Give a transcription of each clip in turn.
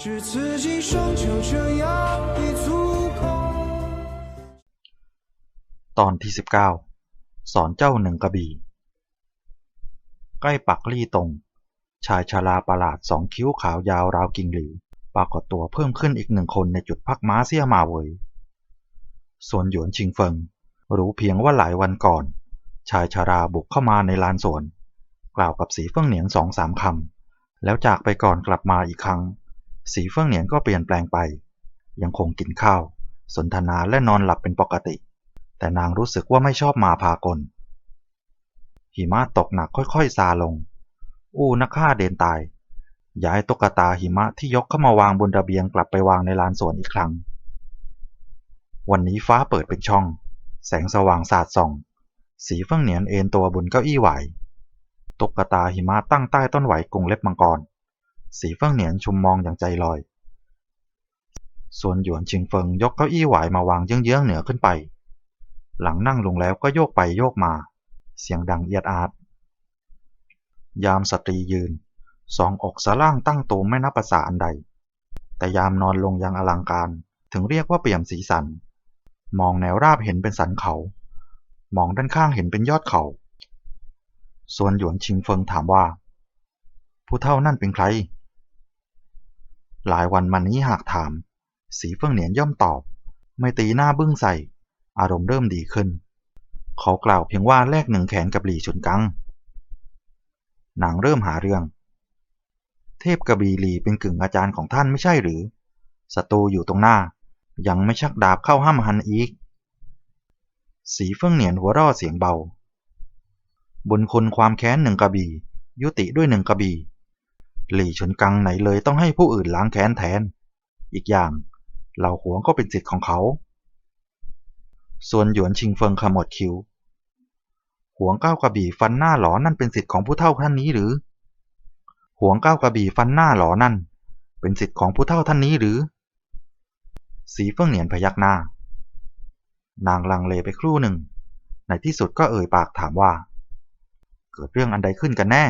只刺激双就这样一足够。 ตอนที่ 19 สอนเจ้าหนึ่งกระบี่ ใกล้ปักลี่ตรง ชายชาลาประหลาดสองคิ้วขาวยาวราวกิ่งหลีปรากฏตัวเพิ่มขึ้นอีกหนึ่งคนในจุดพักม้าเสี่ยมาเวยส่วนหยวนชิงเฟิง รู้เพียงว่าหลายวันก่อน ชายชาราบุกเข้ามาในลานสวน กล่าวกับสีเฟิ่งเหนียนสองสามคำ แล้วจากไปก่อนกลับมาอีกครั้ง สีเฟิ่องเหนียนก็เปลี่ยนแปลงไป ยังคงกินข้าว สนทนาและนอนหลับเป็นปกติ แต่นางรู้สึกว่าไม่ชอบมาพากล หิมะตกหนักค่อยๆซาลง อู้นักฆ่าเดนตาย ย้ายตุ๊กตาหิมะที่ยกเข้ามาวางบนระเบียงกลับไปวางในลานสวนอีกครั้ง วันนี้ฟ้าเปิดเป็นช่อง แสงสว่างสาดส่อง สีเฟื่องเหนียนเอนตัวบนเก้าอี้ไหวตุ๊กตาหิมะตั้งใต้ต้นไหวกรงเล็บมังกร สีเฟื่องเหนียนชุมมองอย่างใจลอย ส่วนหยวนชิงเฟิงยกเก้าอี้ไหวมาวางเยื้องๆเหนือขึ้นไป หลังนั่งลงแล้วก็โยกไปโยกมา เสียงดังเอียดอาด ยามสตรียืน สองอกสะล่างตั้งตูมไม่นับภาษาอันใด แต่ยามนอนลงยังอลังการถึงเรียกว่าเปี่ยมสีสัน มองแนวราบเห็นเป็นสันเขา มองด้านข้างเห็นเป็นยอดเขา ส่วนหยวนชิงเฟิงถามว่า ผู้เท่านั่นเป็นใคร หลายวันมานี้หากถาม สีเฟิงเหนียนย่อมตอบ ไม่ตีหน้าบึ้งใส่ อารมณ์เริ่มดีขึ้น เขากล่าวเพียงว่าแลกหนึ่งแขนกับหลี่ฉุนกังนางเริ่มหาเรื่อง เทพกระบีหลีเป็นกึ่งอาจารย์ของท่านไม่ใช่หรือศัตรูอยู่ตรงหน้า ยังไม่ชักดาบเข้าห้ามหันอีก สีเฟื่องเหนียนหัวร่อเสียงเบาบุญคุณความแค้นหนึ่งกระบี่ยุติด้วยหนึ่งกระบี่ หลี่ฉุนกังไหนเลยต้องให้ผู้อื่นล้างแค้นแทน อีกอย่างเหล่าหวงก็เป็นสิทธิ์ของเขา ส่วนหยวนชิงเฟิงขมวดคิ้วหวงก้าวกระบี่ฟันหน้าหลอนั่นเป็นสิทธิ์ของผู้เฒ่าท่านนี้หรือ หวงก้าวกระบี่ฟันหน้าหลอนั่น เป็นสิทธิ์ของผู้เฒ่าท่านนี้หรือ สีเฟื่องเหนียนพยักหน้า นางลังเลไปครู่หนึ่ง ในที่สุดก็เอ่ยปากถามว่า เกิดเรื่องอันใดขึ้นกันแน่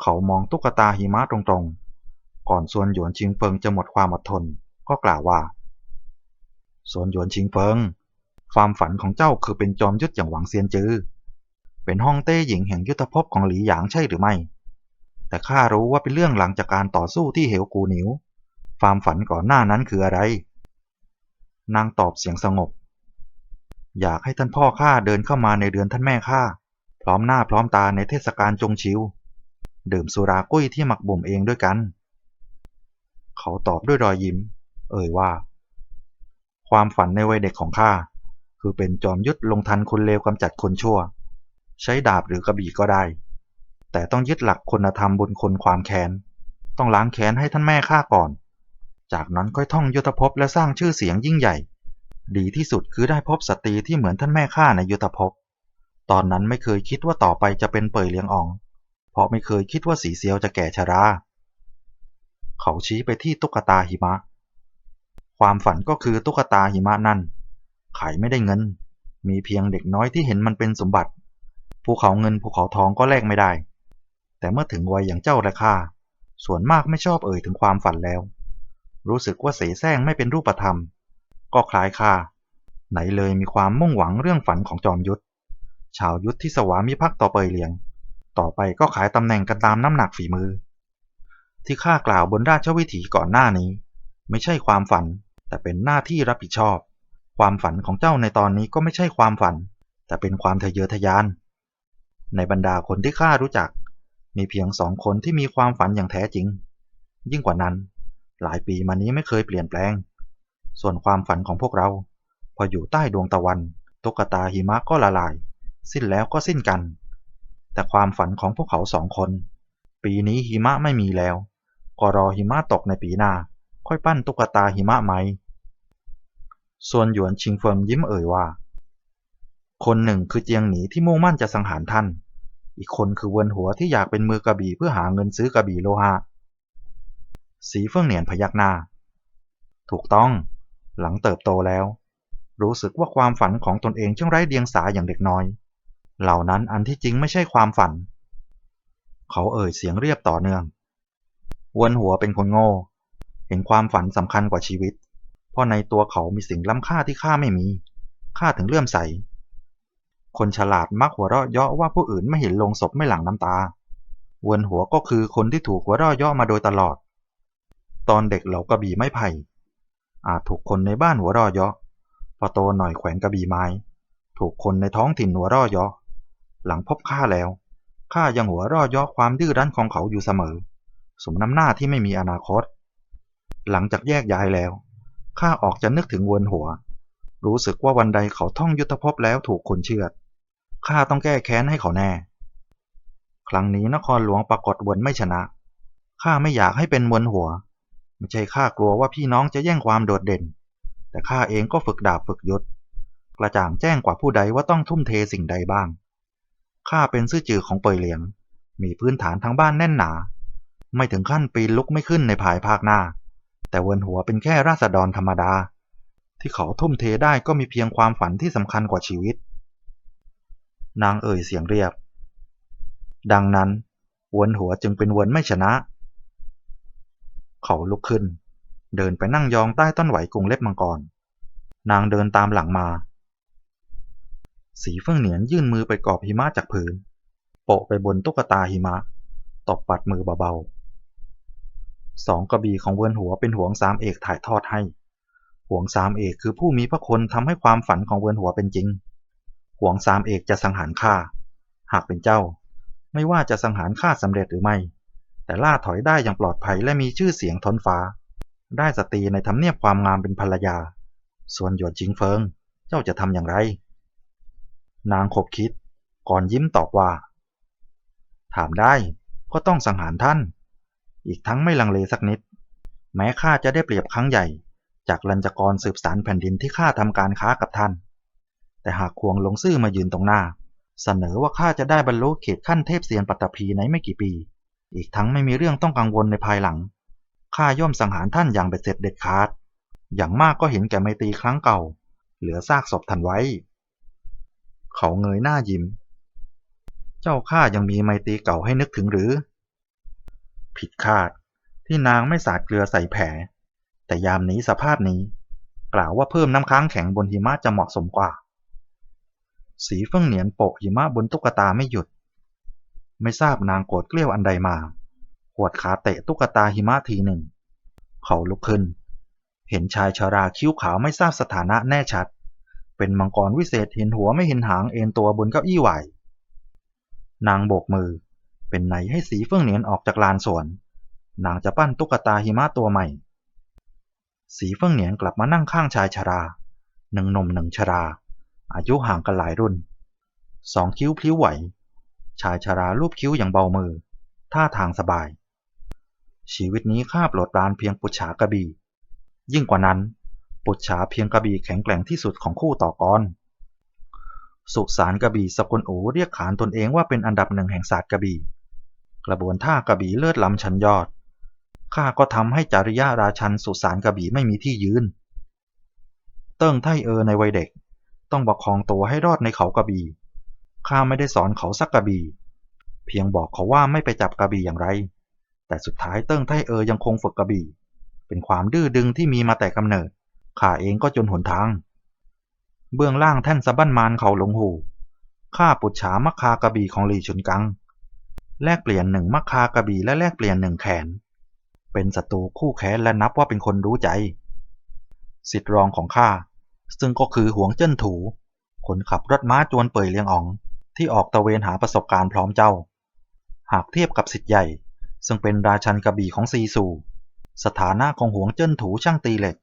เขามองตุ๊กตาหิมะตรงๆ ก่อนส่วนหยวนชิงเฟิงจะหมดความอดทน ก็กล่าวว่า ส่วนหยวนชิงเฟิง ความฝันของเจ้าคือเป็นจอมยุทธอย่างหวังเซียนจือ เป็นห้องเต้หญิงแห่งยุทธภพของหลีหยางใช่หรือไม่ แต่ข้ารู้ว่าเป็นเรื่องหลังจากการต่อสู้ที่เหวกูหนิว ความฝันก่อนหน้านั้นคืออะไร นางตอบเสียงสงบ อยากให้ท่านพ่อข้าเดินเข้ามาในเรือนท่านแม่ข้าพร้อมหน้าพร้อมตาในเทศกาลจงชิว ดื่มสุรากุ้ยที่หมักบ่มเองด้วยกัน เขาตอบด้วยรอยยิ้ม เอ่ยว่า ความฝันในวัยเด็กของข้าคือเป็นจอมยุทธลงทันคนเลวกำจัดคนชั่ว ใช้ดาบหรือกระบี่ก็ได้ แต่ต้องยึดหลักคุณธรรมบุญคุณความแค้น ต้องล้างแค้นให้ท่านแม่ข้าก่อน จากนั้นค่อยท่องยุทธภพและสร้างชื่อเสียงยิ่งใหญ่ ดีที่สุดคือได้พบสตรีที่เหมือนท่านแม่ข้าในยุทธภพตอนนั้นไม่เคยคิดว่าต่อไปจะเป็นเป่ยเลียงออง เพราะไม่เคยคิดว่าสีเซียวจะแก่ชรา เขาชี้ไปที่ตุ๊กตาหิมะ ความฝันก็คือตุ๊กตาหิมะนั่น ขายไม่ได้เงิน มีเพียงเด็กน้อยที่เห็นมันเป็นสมบัติ ภูเขาเงินภูเขาทองก็แลกไม่ได้ แต่เมื่อถึงวัยอย่างเจ้าและข้าส่วนมากไม่ชอบเอ่ยถึงความฝันแล้ว รู้สึกว่าเสแสร้งไม่เป็นรูปธรรม ก็คล้ายข้าไหนเลยมีความมุ่งหวังเรื่องฝันของจอมยุทธชาวยุทธที่สวามิภักดิ์ต่อเปยเลียง ต่อไปก็ขายตำแหน่งกันตามน้ำหนักฝีมือ ที่ข้ากล่าวบนราชวิถีก่อนหน้านี้ ไม่ใช่ความฝัน แต่เป็นหน้าที่รับผิดชอบ ความฝันของเจ้าในตอนนี้ก็ไม่ใช่ความฝัน แต่เป็นความทะเยอทะยาน ในบรรดาคนที่ข้ารู้จัก มีเพียงสองคนที่มีความฝันอย่างแท้จริง ยิ่งกว่านั้น หลายปีมานี้ไม่เคยเปลี่ยนแปลง ส่วนความฝันของพวกเรา พออยู่ใต้ดวงตะวัน ตุ๊กตาหิมะก็ละลาย สิ้นแล้วก็สิ้นกัน แต่ความฝันของพวกเขาสองคน ปีนี้หิมะไม่มีแล้ว ก็รอหิมะตกในปีหน้า ค่อยปั้นตุ๊กตาหิมะไหม ส่วนหยวนชิงเฟิงยิ้มเอ่ยว่า คนหนึ่งคือเจียงหนีที่มุ่งมั่นจะสังหารท่าน อีกคนคือเวินหัวที่อยากเป็นมือกระบี่เพื่อหาเงินซื้อกระบี่โลหะ สีเฟื่องเหนียนพยักหน้า ถูกต้อง หลังเติบโตแล้ว รู้สึกว่าความฝันของตนเองช่างไร้เดียงสาอย่างเด็กน้อย เหล่านั้นอันที่จริงไม่ใช่ความฝัน เขาเอ่ยเสียงเรียบต่อเนื่องวนหัวเป็นคนโง่ เห็นความฝันสำคัญกว่าชีวิต เพราะในตัวเขามีสิ่งล้ำค่าที่ข้าไม่มี ข้าถึงเลื่อมใส คนฉลาดมักหัวเราะเยาะว่าผู้อื่นไม่เห็นลงศพไม่หลั่งน้ำตาวนหัวก็คือคนที่ถูกหัวเราะเยาะมาโดยตลอด ตอนเด็กเหล่ากระบี่ไม้ไผ่ อาจถูกคนในบ้านหัวเราะเยาะพอโตหน่อยแขวนกระบี่ไม้ ถูกคนในท้องถิ่นหัวเราะเยาะ หลังพบข้าแล้ว ข้ายังหัวราะเยาะความดื้อรั้นของเขาอยู่เสมอ สมน้ำหน้าที่ไม่มีอนาคต หลังจากแยกย้ายแล้ว ข้าออกจะนึกถึงวนหัว รู้สึกว่าวันใดเขาท่องยุทธภพแล้วถูกคนเชือด ข้าต้องแก้แค้นให้เขาแน่ ครั้งนี้นครหลวงปรากฏวนไม่ชนะ ข้าไม่อยากให้เป็นวนหัว ไม่ใช่ข้ากลัวว่าพี่น้องจะแย่งความโดดเด่น แต่ข้าเองก็ฝึกดาบฝึกยุทธกระจ่างแจ้งกว่าผู้ใดว่าต้องทุ่มเทสิ่งใดบ้าง ข้าเป็นซื่อจือของเปยเหลียง มีพื้นฐานทางบ้านแน่นหนา ไม่ถึงขั้นปีนลุกไม่ขึ้นในภายภาคหน้า แต่เวนหัวเป็นแค่ราษฎรธรรมดา ที่เขาทุ่มเทได้ก็มีเพียงความฝันที่สำคัญกว่าชีวิต นางเอ่ยเสียงเรียบ ดังนั้นเวนหัวจึงเป็นเวนไม่ชนะ เขาลุกขึ้น เดินไปนั่งยองใต้ต้นไหวกรุงเล็บมังกร นางเดินตามหลังมา สีเฟื่องเหนียนยื่นมือไปกอบหิมะจากพื้นโปะไปบนตุ๊กตาหิมะ ตบปัดมือเบาๆสองกระบี่ของเวินหัวเป็นห่วงสามเอกถ่ายทอดให้ห่วงสามเอกคือผู้มีพระคุณทำให้ความฝันของเวินหัวเป็นจริงห่วงสามเอกจะสังหารข้า หากเป็นเจ้า ไม่ว่าจะสังหารข้าสำเร็จหรือไม่ แต่ล่าถอยได้อย่างปลอดภัยและมีชื่อเสียงทนฟ้า ได้สตรีในทำเนียบความงามเป็นภรรยา ส่วนหยวนจิงเฟิง เจ้าจะทำอย่างไร นางขบคิด ก่อนยิ้มตอบว่า ถามได้ก็ต้องสังหารท่าน อีกทั้งไม่ลังเลสักนิด แม้ข้าจะได้เปรียบครั้งใหญ่ จากลัญจกรสืบสารแผ่นดินที่ข้าทำการค้ากับท่าน แต่หากควงลงซื่อมายืนตรงหน้า เสนอว่าข้าจะได้บรรลุเขตขั้นเทพเสียนปัตตภีในไม่กี่ปี อีกทั้งไม่มีเรื่องต้องกังวลในภายหลังข้าย่อมสังหารท่านอย่างเบ็ดเสร็จเด็ดขาด อย่างมากก็เห็นแก่ไมตรีครั้งเก่า เหลือซากศพท่านไว้ เขาเงยหน้ายิ้ม เจ้าข้ายังมีไมตรีเก่าให้นึกถึงหรือ ผิดคาดที่นางไม่สาดเกลือใส่แผล แต่ยามนี้สภาพนี้ กล่าวว่าเพิ่มน้ำค้างแข็งบนหิมะจะเหมาะสมกว่า สีเฟื่องเหนียนโปะหิมะบนตุ๊กตาไม่หยุด ไม่ทราบนางโกรธเกลี้ยวอันใดมาหวดขาเตะตุ๊กตาหิมะทีหนึ่ง เขาลุกขึ้น เห็นชายชาราคิ้วขาวไม่ทราบสถานะแน่ชัด เป็นมังกรวิเศษเห็นหัวไม่เห็นหางเอ็นตัวบนเก้าอี้ไหวนางโบกมือ เป็นไหนให้สีเฟื่องเหนียนออกจากลานสวน นางจะปั้นตุ๊กตาหิมะตัวใหม่ สีเฟื่องเหนียนกลับมานั่งข้างชายชาราหนึ่งนมหนึ่งชรา อายุห่างกันหลายรุ่น สองคิ้วพลิ้วไหว ชายชาราลูบคิ้วอย่างเบามือ ท่าทางสบาย ชีวิตนี้ข้าปรดปรานเพียงปุจฉากระบี่ยิ่งกว่านั้น ปุจฉาเพียงกระบี่แข็งแกร่งที่สุดของคู่ต่อกร สุสานกระบี่สกุลอูเรียกขานตนเองว่าเป็นอันดับหนึ่งแห่งศาสตร์กระบี่ กระบวนท่ากระบี่เลิศล้ำชั้นยอด ข้าก็ทำให้จาริยาราชันสุสานกระบี่ไม่มีที่ยืน เติ้งไทเออในวัยเด็ก ต้องประคองตัวให้รอดในเขากระบี่ ข้าไม่ได้สอนเขาสักกระบี่ เพียงบอกเขาว่าไม่ไปจับกระบี่อย่างไร แต่สุดท้ายเติ้งไทเออยังคงฝึกกระบี่ เป็นความดื้อดึงที่มีมาแต่กำเนิด ข้าเองก็จนหนทาง เบื้องล่างแท่นสะบั้นมานเขาหลงหูข้าปุจฉามัคคากระบี่ของหลีชุนกัง แลกเปลี่ยนหนึ่งมัคคากระบี่และแลกเปลี่ยนหนึ่งแขน เป็นศัตรูคู่แค้นและนับว่าเป็นคนรู้ใจ สิทธิรองของข้าซึ่งก็คือหวงเจิ้นถู คนขับรถม้าจวนเป่ยเลียงอ๋อง ที่ออกตะเวนหาประสบการณ์พร้อมเจ้า หากเทียบกับสิทธิ์ใหญ่ ซึ่งเป็นราชันกระบี่ของซีซู สถานะของหวงเจิ้นถูช่างตีเหล็ก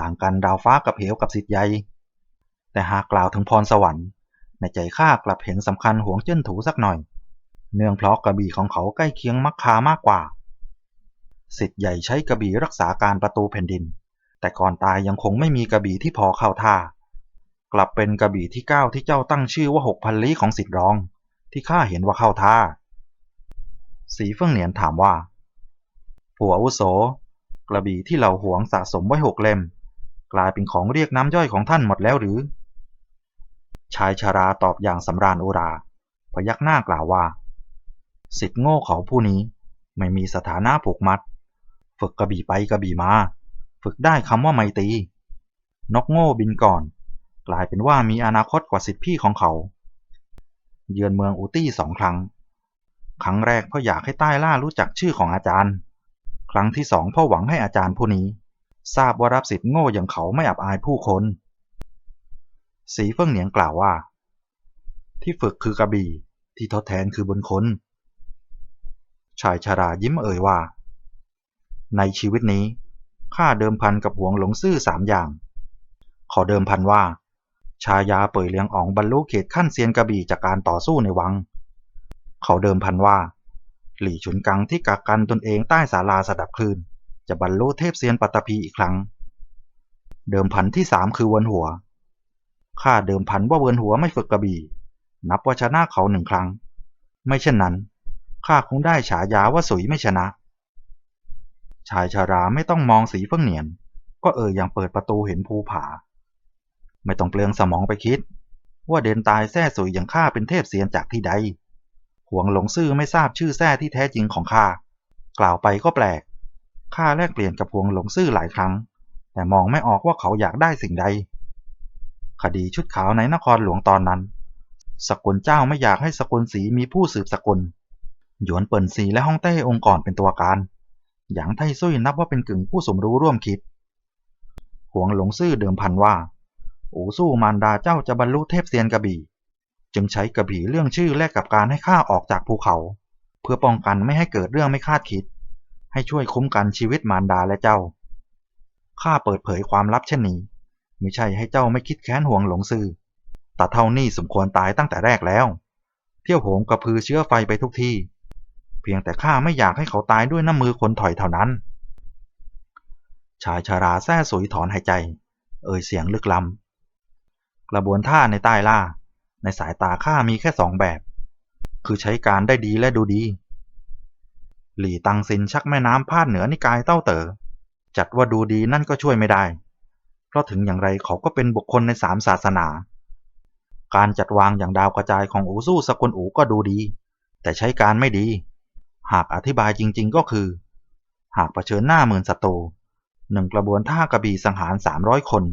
ต่างกันดาวฟ้ากับเหวกับสิทธิ์ใหญ่แต่หากกล่าวถึงพรสวรรค์ในใจข้ากลับเห็นสำคัญหวงเจิ้นถูสักหน่อย เนื่องเพราะกระบี่ของเขาใกล้เคียงมักคามากกว่า สิทธิ์ใหญ่ใช้กระบี่รักษาการประตูแผ่นดิน แต่ก่อนตายยังคงไม่มีกระบี่ที่พอเข้าท่า กลับเป็นกระบี่ที่เก้าที่เจ้าตั้งชื่อว่าหกพันลี้ของสิทธิ์รอง ที่ข้าเห็นว่าเข้าท่า สีเฟื่องเหนียนถามว่า ผัวอุโส กระบี่ที่เหล่าหวงสะสมไว้หกเล่ม กลายเป็นของเรียกน้ำย่อยของท่านหมดแล้วหรือ ชายชาราตอบอย่างสำราญอุรา พยักหน้ากล่าวว่า สิทธิ์โง่เขาผู้นี้ไม่มีสถานะผูกมัด ฝึกกระบี่ไปกระบี่มา ฝึกได้คำว่าไมตี นกโง่บินก่อน กลายเป็นว่ามีอนาคตกว่าสิทธิพี่ของเขา เยือนเมืองอูตี้สองครั้ง ครั้งแรกเพราะอยากให้ใต้ล่ารู้จักชื่อของอาจารย์ ครั้งที่สองเพราะหวังให้อาจารย์ผู้นี้ ทราบว่ารับสิทธิ์โง่อย่างเขาไม่อับอายผู้คน สีเฟิ่งเหนียงกล่าวว่า ที่ฝึกคือกระบี่ที่ทดแทนคือบนคนชายชารายิ้มเอ่ยว่า ในชีวิตนี้ข้าเดิมพันกับหวงหลงซื่อสามอย่าง ขอเดิมพันว่า ชายาเป่ยเลียงอ๋องบรรลุเขตขั้นเซียนกระบี่จากการต่อสู้ในวัง เขาเดิมพันว่า หลี่ฉุนกังที่กักกันตนเองใต้ศาลาสดับคลื่น จะบรรลุเทพเซียนปัตตภีอีกครั้ง เดิมพันที่สามคือเวินหัว ข้าเดิมพันว่าเวินหัวไม่ฝึกกระบี่ นับว่าชนะเขาหนึ่งครั้ง ไม่เช่นนั้น ข้าคงได้ฉายาว่าสุยไม่ชนะ ชายชาราไม่ต้องมองสีเฟิ่งเหนียน ก็เอ่ยอย่างเปิดประตูเห็นภูผา ไม่ต้องเปลืองสมองไปคิด ว่าเดินตายแท้สุยอย่างข้าเป็นเทพเสียนจากที่ใดหวงหลงซื่อไม่ทราบชื่อแท้ที่แท้จริงของข้ากล่าวไปก็แปลก ข้าแลกเปลี่ยนกับหวงหลงซื่อหลายครั้ง แต่มองไม่ออกว่าเขาอยากได้สิ่งใด คดีชุดขาวในนครหลวงตอนนั้น สกุลเจ้าไม่อยากให้สกุลสีมีผู้สืบสกุล หยวนเปิ่นสีและฮ่องเต้องค์ก่อนเป็นตัวการ หยางไทซุยนับว่าเป็นกึ่งผู้สมรู้ร่วมคิดหวงหลงซื่อเดิมพันว่าอูสู้มารดาเจ้าจะบรรลุเทพเซียนกระบี่ จึงใช้กระบี่เรื่องชื่อแลกกับการให้ข้าออกจากภูเขา เพื่อป้องกันไม่ให้เกิดเรื่องไม่คาดคิด ให้ช่วยคุ้มกันชีวิตมารดาและเจ้า ข้าเปิดเผยความลับเช่นนี้ไม่ใช่ให้เจ้าไม่คิดแค้นห่วงหลงซื่อแต่เท่านี้สมควรตายตั้งแต่แรกแล้ว เที่ยวโหมกระพือเชื้อไฟไปทุกที่ เพียงแต่ข้าไม่อยากให้เขาตายด้วยน้ำมือคนถอยเท่านั้น ชายชาราแท้สุยถอนหายใจ เอ่ยเสียงลึกล้ำกระบวนท่าในใต้ล่า ในสายตาข้ามีแค่สองแบบ คือใช้การได้ดีและดูดี หลี่ตังซินชักแม่น้ำพาดเหนือนิกายเต้าเต๋อจัดว่าดูดีนั่นก็ช่วยไม่ได้ เพราะถึงอย่างไรเขาก็เป็นบุคคลในสามศาสนา การจัดวางอย่างดาวกระจายของอูสู้สกุลอูก็ดูดี แต่ใช้การไม่ดี หากอธิบายจริง ๆก็คือ หากเผชิญหน้าหมื่นศัตรูหนึ่งกระบวนท่ากระบี่สังหาร 300 คน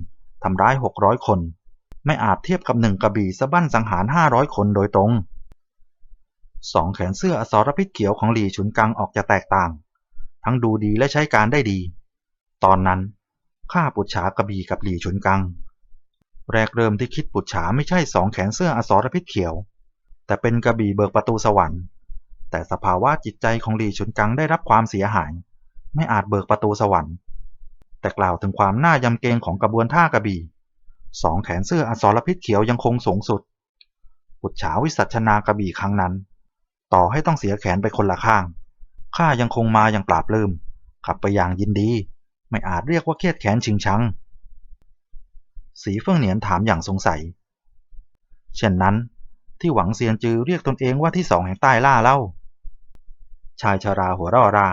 ทำร้าย 600 คน ไม่อาจเทียบกับหนึ่งกระบี่สะบั้นสังหาร 500 คนโดยตรง สองแขนเสื้ออสรพิษเขียวของหลี่ฉุนกังออกจะแตกต่าง ทั้งดูดีและใช้การได้ดี ตอนนั้นข้าปุจฉากระบี่กับหลี่ฉุนกัง แรกเริ่มที่คิดปุจฉาไม่ใช่สองแขนเสื้ออสรพิษเขียว แต่เป็นกระบี่เบิกประตูสวรรค์ แต่สภาวะจิตใจของหลี่ฉุนกังได้รับความเสียหาย ไม่อาจเบิกประตูสวรรค์ แต่กล่าวถึงความน่ายำเกรงของกระบวนท่ากระบี่สองแขนเสื้ออสรพิษเขียวยังคงสูงสุดปุจฉาวิสัชนากระบี่ครั้งนั้น ต่อให้ต้องเสียแขนไปคนละข้าง ข้ายังคงมาอย่างปราบลืมขับไปอย่างยินดี ไม่อาจเรียกว่าเครียดแค้นชิงชัง สีเฟิ่องเหนียนถามอย่างสงสัย เช่นนั้น ที่หวังเซียนจือเรียกตนเองว่าที่สองแห่งใต้ล่าเล่า ชายชาราหัวราะรา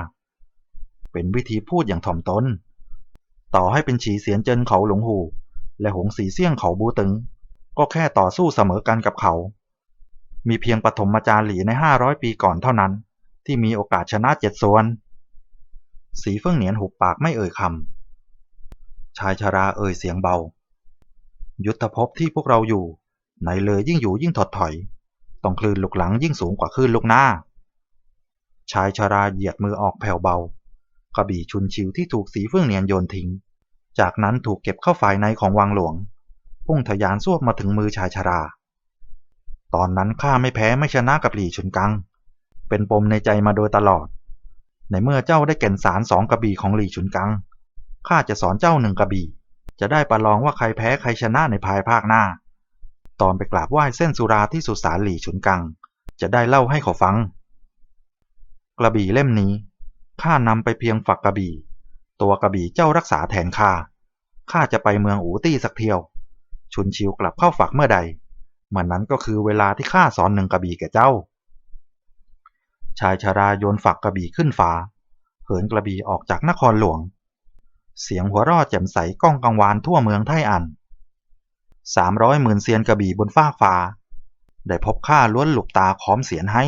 เป็นวิธีพูดอย่างถ่อมตน ต่อให้เป็นฉีเสียนเจินเขาหลงหู และหงสีเสี่ยงเขาบูตึง ก็แค่ต่อสู้เสมอกันกับเขา มีเพียงปฐมจารหลีใน 500 ปีก่อนเท่านั้น ที่มีโอกาสชนะเจ็ดส่วน สีเฟิ่องเหนียนหุบปากไม่เอ่ยคำชายชาราเอ่ยเสียงเบา ยุทธภพที่พวกเราอยู่ ไหนเลยยิ่งอยู่ยิ่งถดถอยต้องคลื่นลูกหลังยิ่งสูงกว่าคลื่นลูกหน้า ชายชาราเหยียดมือออกแผ่วเบากระบี่ชุนชิวที่ถูกสีเฟื่องเนียนโยนทิ้ง จากนั้นถูกเก็บเข้าฝ่ายในของวังหลวง พุ่งทะยานซวบมาถึงมือชายชารา ตอนนั้นข้าไม่แพ้ไม่ชนะกับหลี่ชุนกัง เป็นปมในใจมาโดยตลอด ในเมื่อเจ้าได้แก่นสารสองกระบี่ของหลี่ชุนกัง ข้าจะสอนเจ้าหนึ่งกระบี่ จะได้ประลองว่าใครแพ้ใครชนะในภายภาคหน้า ตอนไปกราบไหว้เส้นสุราที่สุสานหลี่ชุนกัง จะได้เล่าให้เขาฟัง กระบี่เล่มนี้ข้านำไปเพียงฝักกระบี่ ตัวกระบี่เจ้ารักษาแทนข้า ข้าจะไปเมืองอูตี้สักเที่ยว ชุนชิวกลับเข้าฝักเมื่อใด มันนั้นก็คือเวลาที่ข้าสอนหนึ่งกระบี่แก่เจ้า ชายชาราโยนฝักกระบี่ขึ้นฟ้า เหินกระบี่ออกจากนครหลวง เสียงหัวรอดแจ่มใสก้องกังวานทั่วเมืองไทอันสามร้อยหมื่นเซียนกระบี่บนฟากฟ้า ได้พบข้าล้วนหลบตาขอมเสียนให้